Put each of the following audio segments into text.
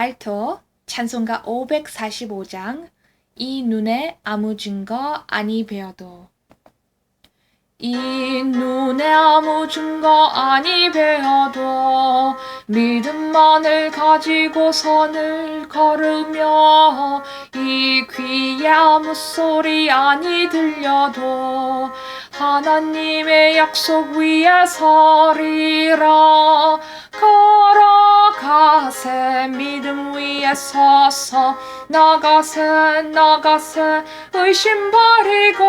알토 찬송가 545장 이 눈에 아무 증거 아니 배어도. 이 눈에 아무 증거 아니 배어도. 믿음만을 가지고 선을 걸으며 이 귀에 아무 소리 아니 들려도 하나님의 약속 위에 서리라 믿음 위에 서서 나가세 나가세. 의심 버리고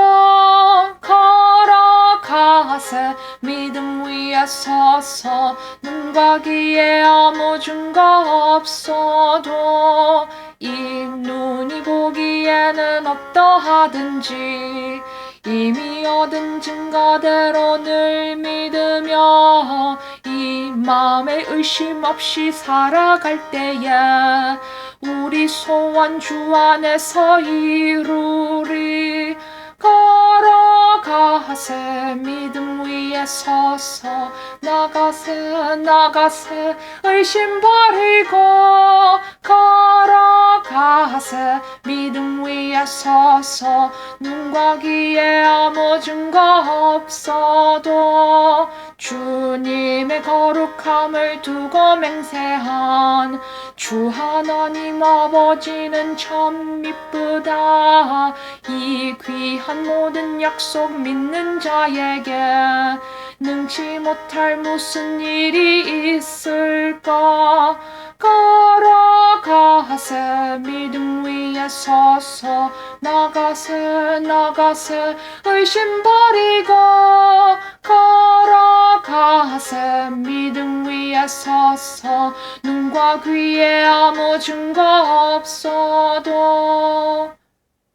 걸어가세. 믿음 위에 서서 눈과 귀에 아무 증거 없어도 이 눈이 보기에는 어떠하든지 이미 얻은 증거대로 늘 믿으며 이 마음에 의심 없이 살아갈 때에 우리 소원 주 안에서 이루리 걸어가세. 믿음 위에 서서 나가세 나가세. 의심 버리고 걸어가세. 믿음 위에 서서 눈과 귀에 아무 증거 없어도 주님의 거룩함을 두고 맹세한 주 하나님 아버지는 참 이쁘다. 이 귀한 모든 약속 믿는 자에게 능치 못할 무슨 일이 있을까? 걸어가세 믿음 위에 서서 나가세 나가세 의심 버리고 서서 눈과 귀에 아무 증거 없어도